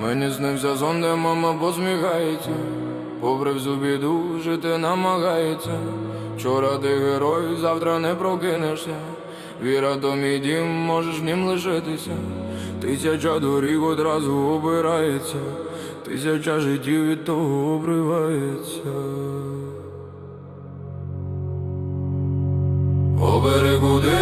Мені снився сон, де мама посміхається, попри всю біду жити намагається. Вчора ти герой, завтра не прокинешся. Віра то мій дім, можеш ним лишитися. Тисяча доріг одразу обирається, тисяча життів від того обривається. Обери куди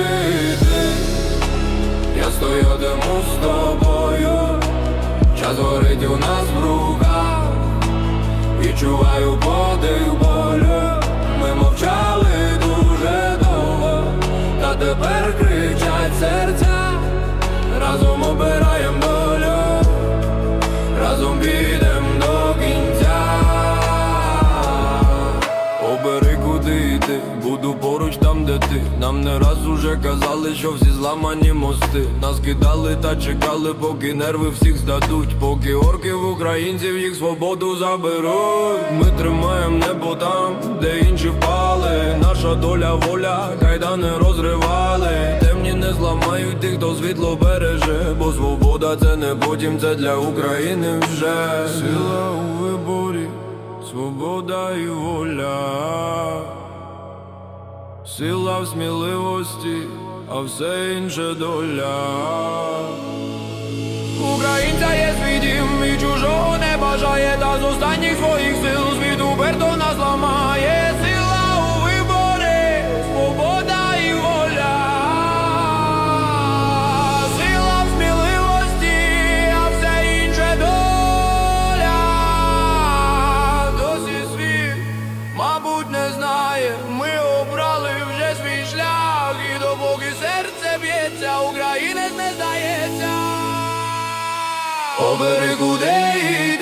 буду поруч там, де ти. Нам не раз уже казали, що всі зламані мости. Нас кидали та чекали, поки нерви всіх здадуть. Поки орки в українців їх свободу заберуть. Ми тримаємо небо там, де інші впали. Наша доля, воля, кайдани розривали. Темні не зламають тих, хто світло береже. Бо свобода це не потім, це для України вже. Сила у виборі. Свобода і воля, сила в сміливості, а все інше доля. Українця є свій дім і чужого не бажає, та з останніх своїх сил світ уперто нас ламає. Сила у виборі, свобода і воля, сила в сміливості, а все інше доля. Досі світ, мабуть, не знає. Серце б'ється, українець не здається. Я стоятиму